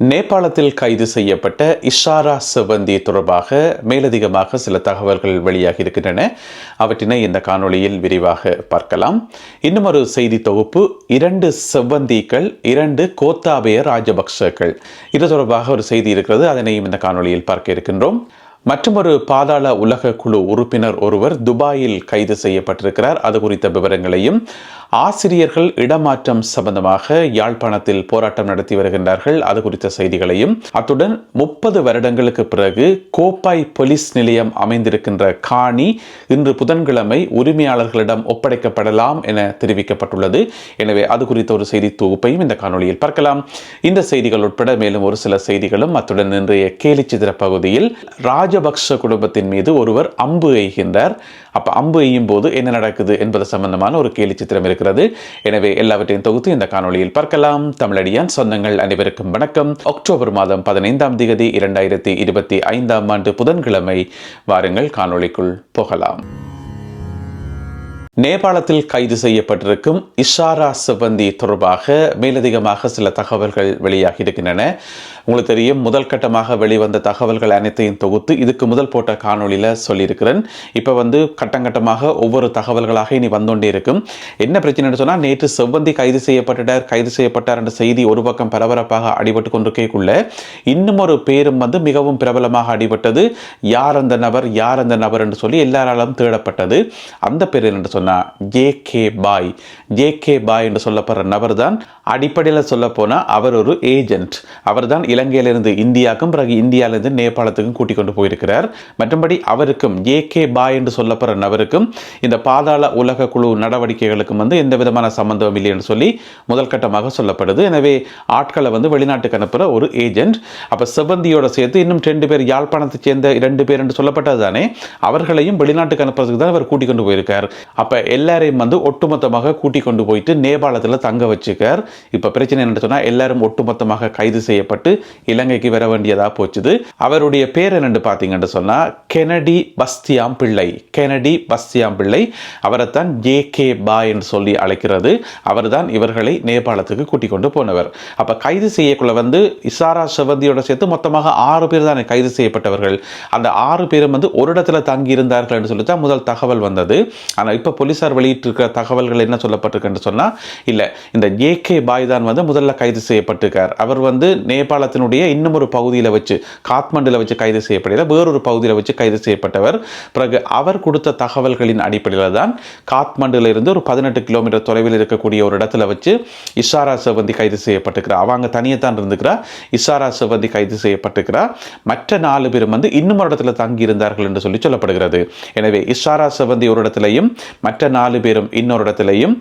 நேபாளத்தில் கைது செய்யப்பட்ட இஷாரா செவந்தி தொடர்பாக மேலதிகமாக சில தகவல்கள் வெளியாகி இருக்கின்றன. அவற்றினை இந்த காணொளியில் விரிவாக பார்க்கலாம். இன்னும் ஒரு செய்தி தொகுப்பு. இரண்டு செவ்வந்திகள் இரண்டு கோத்தாபய ராஜபக்சர்கள் இது தொடர்பாக ஒரு செய்தி இருக்கிறது. அதனையும் இந்த காணொளியில் பார்க்க இருக்கின்றோம். மற்றொரு பாதாள உலக குழு உறுப்பினர் ஒருவர் துபாயில் கைது செய்யப்பட்டிருக்கிறார். அது குறித்த விவரங்களையும் ஆசிரியர்கள் இடமாற்றம் சம்பந்தமாக யாழ்ப்பாணத்தில் போராட்டம் நடத்தி வருகின்றார்கள். அது குறித்த செய்திகளையும் அத்துடன் முப்பது வருடங்களுக்கு பிறகு கோப்பாய் போலீஸ் நிலையம் அமைந்திருக்கின்ற காணி இன்று புதன்கிழமை உரிமையாளர்களிடம் ஒப்படைக்கப்படலாம் என தெரிவிக்கப்பட்டுள்ளது. எனவே அது குறித்த ஒரு செய்தி தொகுப்பையும் இந்த காணொளியில் பார்க்கலாம். இந்த செய்திகள் உட்பட மேலும் ஒரு சில செய்திகளும் அத்துடன் இன்றைய கேலிச்சித்திர பகுதியில் ராஜபக்ஷ குடும்பத்தின் மீது ஒருவர் அம்பு எய்கின்றார். அப்ப அம்பு எய்யும் போது என்ன நடக்குது என்பது சம்பந்தமான ஒரு கேலி சித்திரம் இருக்கிறது எனவே எல்லாவற்றையும் தொகுத்து இந்த காணொளியில் பார்க்கலாம். தமிழடியான் சொந்தங்கள் அனைவருக்கும் வணக்கம். அக்டோபர் மாதம் பதினைந்தாம் தேதி இரண்டாயிரத்தி இருபத்தி ஐந்தாம் ஆண்டு புதன்கிழமை. வாருங்கள் காணொளிக்குள் போகலாம். நேபாளத்தில் கைது செய்யப்பட்டிருக்கும் இஷாரா சிவந்தி தொடர்பாக மேலதிகமாக சில தகவல்கள் வெளியாகி இருக்கின்றன. உங்களுக்கு தெரியும் முதல் கட்டமாக வெளிவந்த தகவல்கள் அனைத்தையும் தொகுத்து இதுக்கு முதல் போட்ட காணொளியில் சொல்லியிருக்கிறேன். இப்போ வந்து கட்டங்கட்டமாக ஒவ்வொரு தகவல்களாக இனி வந்தோண்டே இருக்கும். என்ன பிரச்சனைன்னு சொன்னால் நேற்று செவ்வந்தி கைது செய்யப்பட்டார் கைது செய்யப்பட்டார் என்ற செய்தி ஒரு பக்கம் பரபரப்பாக அடிபட்டு கொண்டிருக்கக்குள்ள இன்னும் ஒரு பேரும் வந்து மிகவும் பிரபலமாக அடிபட்டது யார் அந்த நபர் யார் அந்த நபர் என்று சொல்லி எல்லாராலும் தேடப்பட்டது. அந்த பேர் என்று சொன்னால் J K Bhai. J K Bhai என்று சொல்லப்படுற நபர் தான் அடிப்படையில் சொல்ல போனால் அவர் ஒரு ஏஜென்ட் அவர் தான் இலங்கையிலிருந்து இந்தியாவுக்கும் பிறகு இந்தியாவிலிருந்து நேபாளத்துக்கும் கூட்டிக் கொண்டு போயிருக்கிறார். மற்றபடி அவருக்கும் ஏ கே பாய் என்று சொல்லப்படுற நபருக்கும் இந்த பாதாள உலக குழு நடவடிக்கைகளுக்கும் வந்து எந்த விதமான சம்பந்தம் இல்லை என்று சொல்லி முதல் கட்டமாக சொல்லப்படுது. எனவே ஆட்களை வந்து வெளிநாட்டுக்கு அனுப்புகிற ஒரு ஏஜென்ட் அப்போ செவந்தியோட சேர்த்து இன்னும் ரெண்டு பேர் யாழ்ப்பாணத்தை சேர்ந்த இரண்டு பேர் என்று சொல்லப்பட்டது தானே அவர்களையும் வெளிநாட்டுக்கு அனுப்புறதுக்கு தான் அவர் கூட்டிக் கொண்டு போயிருக்கார். அப்போ எல்லாரையும் வந்து ஒட்டுமொத்தமாக கூட்டிக் கொண்டு போயிட்டு நேபாளத்தில் தங்க வச்சுக்கார். இப்போ பிரச்சனை என்ன சொன்னால் எல்லாரும் ஒட்டுமொத்தமாக கைது செய்யப்பட்டு இலங்கைக்கு வர வேண்டியதாக போச்சுது. அவருடைய பேர் என்னென்று பார்த்தீங்கன்னு சொன்னால் கெனடி பஸ்தியாம் பிள்ளை கெனடி பஸ்தியாம் பிள்ளை அவரைத்தான் ஜே கே பாய் என்று சொல்லி அழைக்கிறது. அவர் தான் இவர்களை நேபாளத்துக்கு கூட்டிக் கொண்டு போனவர். அப்போ கைது செய்யக்குள்ள வந்து இசாரா செவந்தியோட சேர்த்து மொத்தமாக ஆறு பேர் தானே கைது செய்யப்பட்டவர்கள். அந்த ஆறு பேரும் வந்து ஒரு இடத்துல தங்கி இருந்தார்கள் என்று சொல்லி தான் முதல் தகவல் வந்தது. ஆனால் இப்போ போலீசார் வெளியிட்டிருக்கிற தகவல்கள் என்ன சொல்லப்பட்டிருக்குன்னு சொன்னால் இல்லை இந்த ஜே கே பாய் தான் வந்து முதல்ல கைது செய்யப்பட்டிருக்கார். அவர் வந்து நேபாளத்தினுடைய இன்னும் ஒரு பகுதியில் வச்சு காத்மண்டில் வச்சு கைது செய்யப்படல. வேறொரு பகுதியில் வச்சு கைது செய்யப்பட்டவர். பிறகு அவர் கொடுத்த தகவல்களின் அடிப்படையில் தான் காத்மண்டில் இருந்து ஒரு பதினெட்டு கிலோமீட்டர் தொலைவில் இருக்கக்கூடிய ஒரு இடத்துல வச்சு இஷாரா செவந்தி கைது செய்யப்பட்டிருக்கிறார். அவங்க தனியே தான் இருந்துக்கிறா இஷாரா செவந்தி கைது செய்யப்பட்டிருக்கிறார். மற்ற நாலு பேரும் வந்து இன்னும் ஒரு இடத்துல தங்கி இருந்தார்கள் என்று சொல்லி சொல்லப்படுகிறது. எனவே இஷாரா செவந்தி ஒரு இடத்துலையும் மற்ற நாலு பேரும் இன்னொரு இடத்துலையும்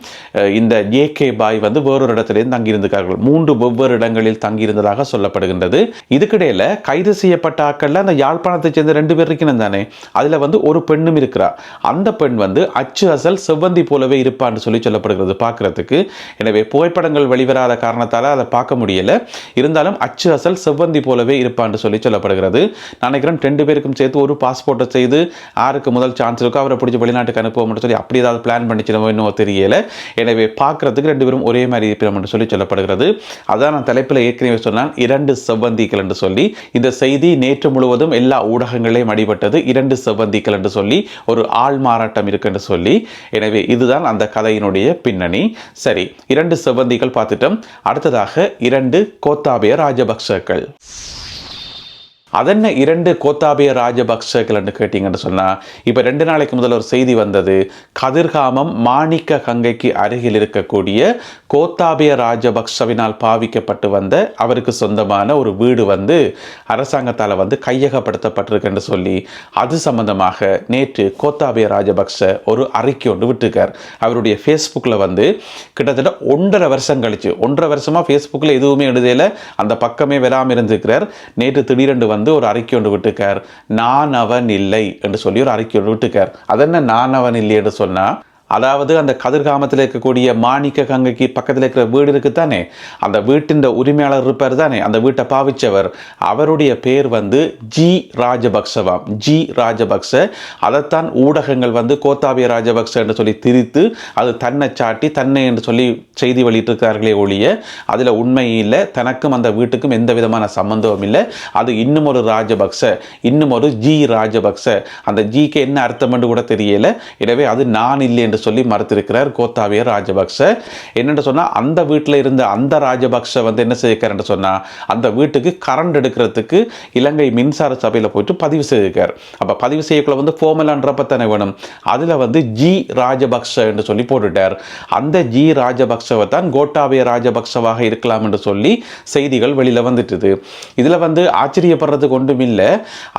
இந்த ஏ கே பாய் வந்து வேறொரு இடத்திலையும் தங்கியிருந்தார்கள் மூன்று வெவ்வேறு இடங்களில் தங்கியிருந்ததாக சொல்லப்படுகின்றது. இதுக்கிடையில் கைது செய்யப்பட்ட ஆக்கள்ல அந்த யாழ்ப்பாணத்தை சேர்ந்த ரெண்டு பேர் இலக்கணம் தானே? அதுல வந்து ஒரு பெண்ணும் இருக்கிறா. அந்த பெண் வந்து அச்சு அசல் செவ்வந்தி போலவே இருப்பான்னு சொல்லி சொல்லப்படுகிறது பார்க்குறதுக்கு. எனவே புகைப்படங்கள் வெளிவராத காரணத்தால் அதை பார்க்க முடியல. இருந்தாலும் அச்சு அசல் செவ்வந்தி போலவே இருப்பான்னு சொல்லி சொல்லப்படுகிறது. நினைக்கிறேன் ரெண்டு பேருக்கும் சேர்த்து ஒரு பாஸ்போர்ட்டை செய்து யாருக்கு முதல் சான்ஸ் இருக்கோ. அவரை பிடிச்சி வெளிநாட்டுக்கு அனுப்புவோம்னு சொல்லி அப்படி ஏதாவது பிளான் பண்ணிச்சிடமோ இன்னும் தெரியல. எனவே பார்க்குறதுக்கு ரெண்டு பேரும் ஒரே மாதிரி இருப்பிடம் சொல்லி சொல்லப்படுகிறது. அதான் நான் தலைப்பில் ஏற்கனவே சொன்னான். இரண்டு செவ்வந்திகள் என்று சொல்லி இந்த செய்தி நேற்று முழுவதும் எல்லா ஊடகங்களையும் ஏற்பட்டது. இரண்டு செவ்வந்திகள் என்று சொல்லி ஒரு ஆள் மாறாட்டம் இருக்கு என்று சொல்லி. எனவே இதுதான் அந்த கதையினுடைய பின்னணி. சரி இரண்டு செவ்வந்திகள் பார்த்துட்டோம். அடுத்ததாக இரண்டு கோத்தாபய ராஜபக்சர்கள் அதென்ன இரண்டு கோத்தாபிய ராஜபக்சர்கள் என்று கேட்டீங்கன்னு சொன்னால் இப்போ ரெண்டு நாளைக்கு முதல் ஒரு செய்தி வந்தது. கதிர்காமம் மாணிக்க கங்கைக்கு அருகில் இருக்கக்கூடிய கோத்தாபிய ராஜபக்சவினால் பாவிக்கப்பட்டு வந்த அவருக்கு சொந்தமான ஒரு வீடு வந்து அரசாங்கத்தால் வந்து கையகப்படுத்தப்பட்டிருக்குன்னு சொல்லி அது சம்பந்தமாக நேற்று கோத்தாபிய ராஜபக்ச ஒரு அறிக்கை ஒன்று விட்டுருக்கார். அவருடைய ஃபேஸ்புக்கில் வந்து கிட்டத்தட்ட ஒன்றரை வருஷம் கழிச்சு ஒன்றரை வருஷமாக ஃபேஸ்புக்கில் எதுவுமே எழுதையில் அந்த பக்கமே வராமல் இருந்திருக்கிறார். நேற்று திடீரென்று வந்து ஒரு அறிக்கை ஒன்று விட்டுக்கார் நான் அவன் இல்லை என்று சொல்லி ஒரு அறிக்கை ஒன்று விட்டுக்கார் அதென்ன நான் அவன் இல்லை என்று சொன்னால் அதாவது அந்த கதிர்காமத்தில் இருக்கக்கூடிய மாணிக்க கங்கைக்கு பக்கத்தில் இருக்கிற வீடு இருக்கு தானே அந்த வீட்டின் உரிமையாளர் இருப்பார் தானே? அந்த வீட்டை பாவிச்சவர். அவருடைய பேர் வந்து ஜி ராஜபக்சவாம். ஜி ராஜபக்ச. அதைத்தான் ஊடகங்கள் வந்து கோத்தாபிய ராஜபக்ச என்று சொல்லி திரித்து அது தன்னை சாட்டி தன்னை என்று சொல்லி செய்தி வெளியிட்டிருக்கிறார்களே ஒழிய அதில் உண்மை இல்லை தனக்கும் அந்த வீட்டுக்கும் எந்த விதமான சம்பந்தமும் இல்லை. அது இன்னும் ஒரு ராஜபக்ச. இன்னும் ஒரு ஜி ராஜபக்ச. அந்த ஜிக்கு என்ன அர்த்தம் என்று கூட தெரியல. எனவே அது நான் இல்லை என்று சொல்லி மறுத்திருக்கிறார் கோத்தாவிய ராஜபக்ச. என்னென்று சொன்னால் அந்த வீட்டில் இருந்த அந்த ராஜபக்ச வந்து என்ன செய்யிருக்காருன்னு சொன்னால் அந்த வீட்டுக்கு கரண்ட் எடுக்கிறதுக்கு இலங்கை மின்சார சபையில் போயிட்டு பதிவு செய்திருக்கார். அப்போ பதிவு செய்யக்குள்ள வந்து ஃபோமலான்றப்ப தானே வேணும். அதில் வந்து ஜி ராஜபக்ச என்று சொல்லி போட்டுட்டார். அந்த ஜி ராஜபக்சவை தான் கோட்டாபய ராஜபக்சவாக இருக்கலாம் என்று சொல்லி செய்திகள் வெளியில் வந்துட்டுது. இதில் வந்து ஆச்சரியப்படுறதுக்கு ஒன்றும் இல்லை.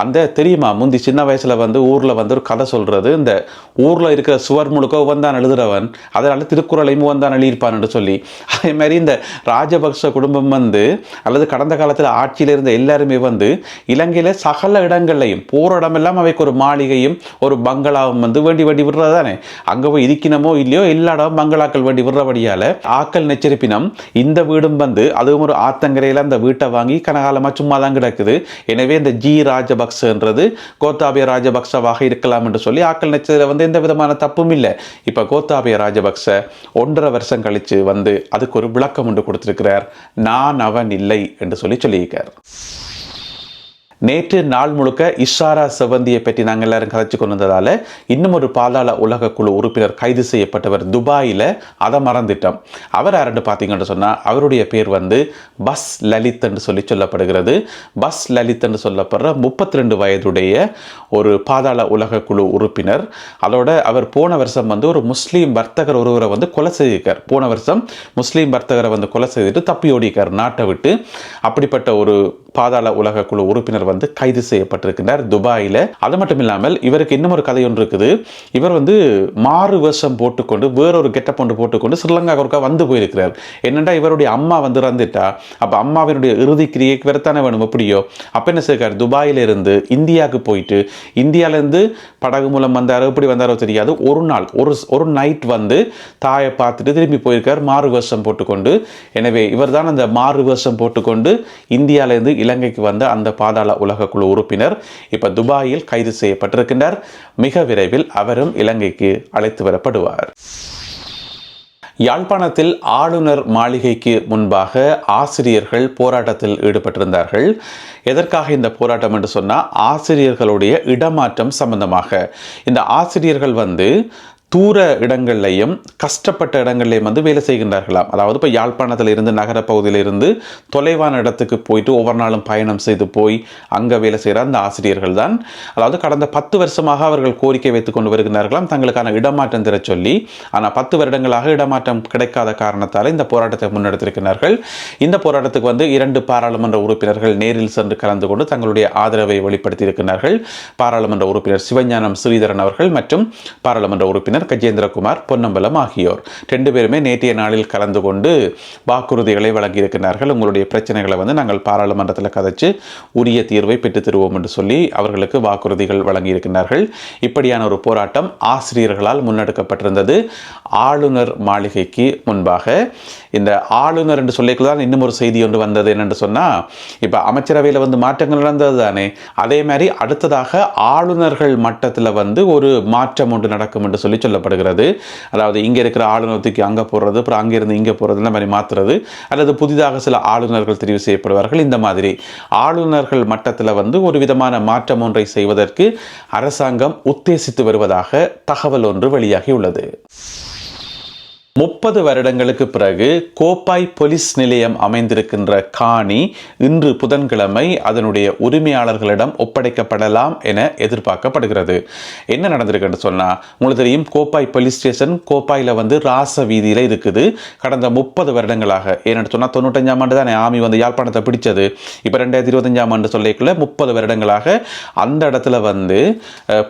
அந்த தெரியுமா முந்தி சின்ன வயசில் வந்து ஊரில் வந்து ஒரு கதை சொல்கிறது இந்த ஊரில் இருக்கிற சுவர் முழுக்க வந்தான் எழுதுகிறவன் அதனால் திருக்குறளையும் வந்தான் எழுதியிருப்பான் என்று சொல்லி. அதே மாதிரி இந்த ராஜபக்ச குடும்பம் வந்து அல்லது கடந்த காலத்தில் ஆட்சியில் இருந்த எல்லாருமே வந்து இலங்கையில் சகல இடங்கள்லையும் போகிற இடமெல்லாம் அவைக்கு ஒரு மாளிகையும் ஒரு பங்களாவும் வந்து வேண்டி வேண்டி விடுறது தானே அங்கே போய் இருக்கணுமோ இல்லையோ எல்லா இடமும் பங்களாக்கள் வேண்டி விடுறபடியால் ஆக்கள் நெச்சரிப்பினம் இந்த வீடும் வந்து அதுவும் ஒரு ஆத்தங்கரையில் அந்த வீட்டை வாங்கி கனகாலமாக சும்மா தான் கிடக்குது. எனவே இந்த ஜி ராஜபக்சன்றது கோத்தாபிய ராஜபக்சவாக இருக்கலாம் என்று சொல்லி ஆக்கள் நெச்சரில் வந்து எந்த விதமான தப்பும் இல்லை. இப்போ கோத்தாபய ராஜபக்ச ஒன்றரை வருஷம் கழித்து வந்து அதுக்கு ஒரு விளக்கம் ஒன்று கொடுத்துருக்கிறார் நான் அவன் இல்லை என்று சொல்லி சொல்லியிருக்கார். நேற்று நாள் முழுக்க இஷாரா செவந்தியை பற்றி நாங்கள் எல்லாரும் கதைச்சு கொண்டதால் இன்னும் ஒரு பாதாள உலக குழு உறுப்பினர் கைது செய்யப்பட்டவர் துபாயில் அதை மறந்துட்டோம். அவர் யாருன்னு பார்த்தீங்கன்னு சொன்னால் அவருடைய பேர் வந்து பஸ் லலித் என்று சொல்லி சொல்லப்படுகிறது. பஸ் லலித் என்று சொல்லப்படுற முப்பத்தி ரெண்டு வயதுடைய ஒரு பாதாள உலக குழு உறுப்பினர். அதோட அவர் போன வருஷம் வந்து ஒரு முஸ்லீம் வர்த்தகர் ஒருவரை வந்து கொலை செய்திருக்கார் போன வருஷம் முஸ்லீம் வர்த்தகரை வந்து கொலை செய்துட்டு தப்பி ஓடிக்கார் நாட்டை விட்டு. அப்படிப்பட்ட ஒரு பாதாள உலக குழு உறுப்பினர் வந்து கைது செய்யப்பட்டிருக்கின்றார் துபாயில். அது மட்டும் இல்லாமல் இவருக்கு இன்னும் ஒரு கதை ஒன்று இருக்குது. இவர் வந்து மாறு வேஷம் போட்டுக்கொண்டு வேறொரு கெட்டப் ஒன்று போட்டுக்கொண்டு ஸ்ரீலங்கா ஒருக்கா வந்து போயிருக்கிறார். என்னென்னா இவருடைய அம்மா வந்து இறந்துட்டா? அப்போ அம்மாவினுடைய இறுதி கிரியைக்கு வரத்தானே வேணும் எப்படியோ? அப்போ என்ன செய்யிருக்கார் துபாயிலிருந்து இந்தியாவுக்கு போயிட்டு இந்தியாவிலேருந்து படகு மூலம் வந்தாரோ எப்படி வந்தாரோ தெரியாது. ஒரு நாள் ஒரு ஒரு நைட் வந்து தாயை பார்த்துட்டு திரும்பி போயிருக்கார் மாறு வேஷம் போட்டுக்கொண்டு. எனவே இவர் தான் அந்த மாறு வேஷம் போட்டுக்கொண்டு இந்தியாவிலேருந்து இலங்கைக்கு வந்த அந்த பாதாள உலக குழு உறுப்பினர் இப்போ துபாயில் கைது செய்யப்பட்டிருக்கின்றார். மிக விரைவில் அவரும் இலங்கைக்கு அழைத்து வரப்படுவார். யாழ்ப்பாணத்தில் ஆளுநர் மாளிகைக்கு முன்பாக ஆசிரியர்கள் போராட்டத்தில் ஈடுபட்டிருந்தார்கள். எதற்காக இந்த போராட்டம் என்று சொன்னால் ஆசிரியர்களுடைய இடமாற்றம் சம்பந்தமாக. இந்த ஆசிரியர்கள் வந்து தூர இடங்கள்லையும் கஷ்டப்பட்ட இடங்கள்லையும் வந்து வேலை செய்கின்றார்களாம். அதாவது இப்போ யாழ்ப்பாணத்தில் இருந்து நகர இருந்து தொலைவான இடத்துக்கு போயிட்டு ஒவ்வொரு நாளும் பயணம் செய்து போய் அங்கே வேலை செய்கிற அந்த ஆசிரியர்கள் தான். அதாவது கடந்த பத்து வருஷமாக அவர்கள் கோரிக்கை வைத்து கொண்டு வருகின்றார்களாம். தங்களுக்கான இடமாற்றம் தர சொல்லி ஆனால் பத்து வருடங்களாக இடமாற்றம் கிடைக்காத காரணத்தால் இந்த போராட்டத்தை முன்னெடுத்திருக்கிறார்கள் இந்த போராட்டத்துக்கு வந்து இரண்டு பாராளுமன்ற உறுப்பினர்கள் நேரில் சென்று கலந்து கொண்டு தங்களுடைய ஆதரவை வெளிப்படுத்தியிருக்கிறார்கள் பாராளுமன்ற உறுப்பினர் சிவஞானம் ஸ்ரீதரன் அவர்கள் மற்றும் பாராளுமன்ற உறுப்பினர் உறுப்பினர் கஜேந்திரகுமார் பொன்னம்பலம் ஆகியோர். ரெண்டு பேருமே நேற்றைய நாளில் கலந்து கொண்டு வாக்குறுதிகளை வழங்கியிருக்கிறார்கள். உங்களுடைய பிரச்சனைகளை வந்து நாங்கள் பாராளுமன்றத்தில் கதைச்சு உரிய தீர்வை பெற்று தருவோம் என்று சொல்லி அவர்களுக்கு வாக்குறுதிகள் வழங்கியிருக்கிறார்கள். இப்படியான ஒரு போராட்டம் ஆசிரியர்களால் முன்னெடுக்கப்பட்டிருந்தது. ஆளுநர் மாளிகைக்கு முன்பாக இந்த ஆளுநர் என்று சொல்லிக்கலாம் இன்னும் ஒரு செய்தி ஒன்று வந்தது என்னென்று சொன்னால் இப்போ அமைச்சரவையில் வந்து மாற்றங்கள் நடந்தது தானே அதே மாதிரி அடுத்ததாக ஆளுநர்கள் மட்டத்தில் வந்து ஒரு மாற்றம் ஒன்று நடக்கும் என்று சொல்லி சொல்லப்படுகிறது. அதாவது இங்கே இருக்கிற ஆளுநர் அங்கே போடுறது அப்புறம் அங்கேருந்து இங்கே போகிறது இந்த மாதிரி மாற்றுறது அல்லது புதிதாக சில ஆளுநர்கள் தெரிவு செய்யப்படுவார்கள் இந்த மாதிரி. ஆளுநர்கள் மட்டத்தில் வந்து ஒரு விதமான மாற்றம் ஒன்றை செய்வதற்கு அரசாங்கம் உத்தேசித்து வருவதாக தகவல் ஒன்று வெளியாகியுள்ளது முப்பது வருடங்களுக்கு பிறகு கோப்பாய் போலீஸ் நிலையம் அமைந்திருக்கின்ற காணி இன்று புதன்கிழமை அதனுடைய உரிமையாளர்களிடம் ஒப்படைக்கப்படலாம் என எதிர்பார்க்கப்படுகிறது. என்ன நடந்திருக்குன்னு சொன்னால் உங்களுக்கு தெரியும் கோப்பாய் போலீஸ் ஸ்டேஷன் கோப்பாயில் வந்து ராச வீதியில் இருக்குது. கடந்த முப்பது வருடங்களாக ஏன்னு சொன்னால் தொண்ணூத்தஞ்சாம் ஆண்டு தானே ஆமி வந்து யாழ்ப்பாணத்தை பிடிச்சது. இப்போ ரெண்டாயிரத்தி இருபத்தஞ்சாம் ஆண்டு சொல்லிக்கல முப்பது வருடங்களாக அந்த இடத்துல வந்து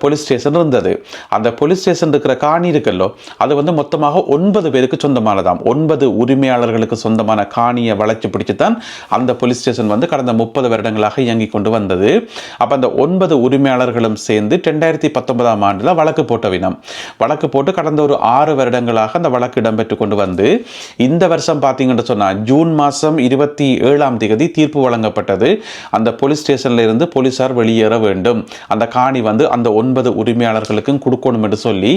போலீஸ் ஸ்டேஷன் இருந்தது. அந்த போலீஸ் ஸ்டேஷன் இருக்கிற காணி இருக்குல்லோ அது வந்து மொத்தமாக ஒன்பது பேருக்கு சொந்தமானதாம். ஒன்பது உரிமையாளர்களுக்கு சொந்தமான காணியை வளைச்சு பிடிச்சு தான் அந்த போலீஸ் ஸ்டேஷன் வந்து கடந்த முப்பது வருடங்களாக இயங்கி கொண்டு வந்தது. அப்போ அந்த ஒன்பது உரிமையாளர்களும் சேர்ந்து ரெண்டாயிரத்தி பத்தொன்பதாம் ஆண்டில் வழக்கு போட்ட வினம் வழக்கு போட்டு கடந்த ஒரு ஆறு வருடங்களாக அந்த வழக்கு இடம்பெற்று கொண்டு வந்து இந்த வருஷம் பார்த்தீங்கன்னு சொன்னால் ஜூன் மாதம் இருபத்தி ஏழாம் தேதி தீர்ப்பு வழங்கப்பட்டது. அந்த போலீஸ் ஸ்டேஷனில் இருந்து போலீசார் வெளியேற வேண்டும். அந்த காணி வந்து அந்த ஒன்பது உரிமையாளர்களுக்கும் கொடுக்கணும் என்று சொல்லி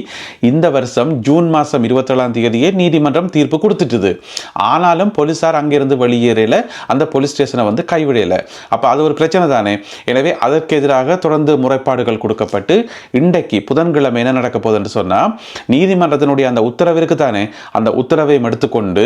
இந்த வருஷம் ஜூன் மாதம் இருபத்தேழாம் தேதியே நீதிமன்றம் தீர்ப்பு கொடுத்துட்டுது. ஆனாலும் போலீஸார் அங்கிருந்து வெளியேறல. அந்த போலீஸ் ஸ்டேஷனை வந்து கைவிடல. அப்போ அது ஒரு பிரச்சனை தானே? எனவே அதற்கு எதிராக தொடர்ந்து முறைப்பாடுகள் கொடுக்கப்பட்டு இன்றைக்கு புதன்கிழமை என்ன நடக்க போகுதுன்னு சொன்னால் நீதிமன்றத்தினுடைய அந்த உத்தரவிற்கு தானே? அந்த உத்தரவையும் எடுத்துக்கொண்டு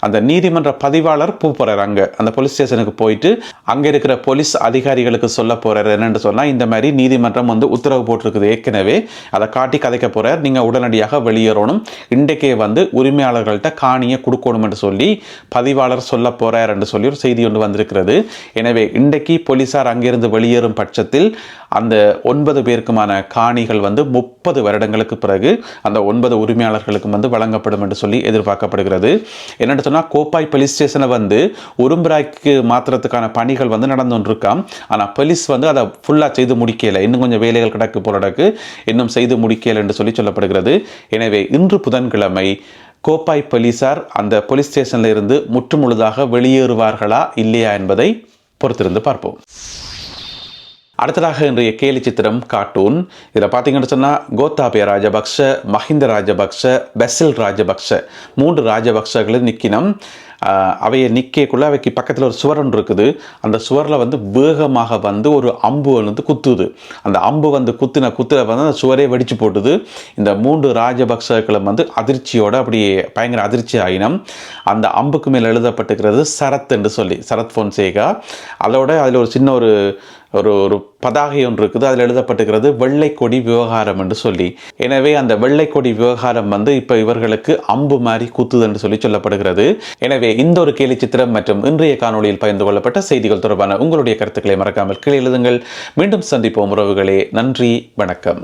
அந்த நீதிமன்ற பதிவாளர் பூ போறார் அங்க. அந்த போலீஸ் ஸ்டேஷனுக்கு போயிட்டு அங்க இருக்கிற போலீஸ் அதிகாரிகளுக்கு சொல்ல போறாரு என்னன்னு சொன்னா இந்த மாதிரி நீதிமன்றம் வந்து உத்தரவு போட்டிருக்குது. ஏற்கனவே அதை காட்டி கதைக்க போறார். நீங்க உடனடியாக வெளியேறணும். இன்றைக்கே வந்து உரிமையாளர்கள்ட்ட காணியை கொடுக்கணும் என்று சொல்லி பதிவாளர் சொல்ல போறார் என்று சொல்லி ஒரு செய்தி ஒன்று வந்திருக்கிறது. எனவே இன்றைக்கு போலீசார் அங்கிருந்து வெளியேறும் பட்சத்தில் அந்த ஒன்பது பேருக்குமான காணிகள் வந்து முப்பது வருடங்களுக்கு பிறகு அந்த ஒன்பது உரிமையாளர்களுக்கும் வந்து வழங்கப்படும் என்று சொல்லி எதிர்பார்க்கப்படுகிறது. என்னென்னு சொன்னால் கோப்பாய் போலீஸ் ஸ்டேஷனை வந்து உரும்புராய்க்கு மாத்திரத்துக்கான பணிகள் வந்து நடந்து ஆனால் போலீஸ் வந்து அதை ஃபுல்லாக செய்து முடிக்கலை. இன்னும் கொஞ்சம் வேலைகள் கிடக்கு போலடக்கு இன்னும் செய்து முடிக்கலை என்று சொல்லி சொல்லப்படுகிறது. எனவே இன்று புதன்கிழமை கோப்பாய் போலீசார் அந்த போலீஸ் ஸ்டேஷனில் இருந்து முற்றுமுழுதாக வெளியேறுவார்களா இல்லையா என்பதை பொறுத்திருந்து பார்ப்போம். அடுத்ததாக இன்றைய கேலி சித்திரம் கார்ட்டூன் இதில் பார்த்தீங்கன்னு சொன்னால் கோத்தாபய ராஜபக்ஷ மஹிந்த ராஜபக்ஷ பெசில் ராஜபக்ஷ மூன்று ராஜபக்ஷர்களும் நிற்கினம் அவையை நிற்கக்குள்ளே அவைக்கு பக்கத்தில் ஒரு சுவர் ஒன்று இருக்குது. அந்த சுவரில் வந்து வேகமாக வந்து ஒரு அம்பு வந்து குத்துது. அந்த அம்பு வந்து குத்தின குத்துல வந்து அந்த சுவரே வெடிச்சு போட்டுது. இந்த மூன்று ராஜபக்சர்களும் வந்து அதிர்ச்சியோட அப்படியே பயங்கர அதிர்ச்சி ஆயினம். அந்த அம்புக்கு மேல் எழுதப்பட்டிருக்கிறது சரத் என்று சொல்லி சரத் ஃபோன்சேகா. அதோட அதில் ஒரு சின்ன ஒரு ஒரு ஒரு பதாகை ஒன்று இருக்குது. அதில் எழுதப்பட்டுக்கிறது வெள்ளை கொடி விவகாரம் என்று சொல்லி. எனவே அந்த வெள்ளை கொடி விவகாரம் வந்து இப்போ இவர்களுக்கு அம்பு மாதிரி குத்துது என்று சொல்லி சொல்லப்படுகிறது. எனவே இந்த ஒரு கேலி சித்திரம் மற்றும் இன்றைய காணொளியில் பகிர்ந்து கொள்ளப்பட்ட செய்திகள் தொடர்பான உங்களுடைய கருத்துக்களை மறக்காமல் கீழே எழுதுங்கள். மீண்டும் சந்திப்போம் உறவுகளே. நன்றி வணக்கம்.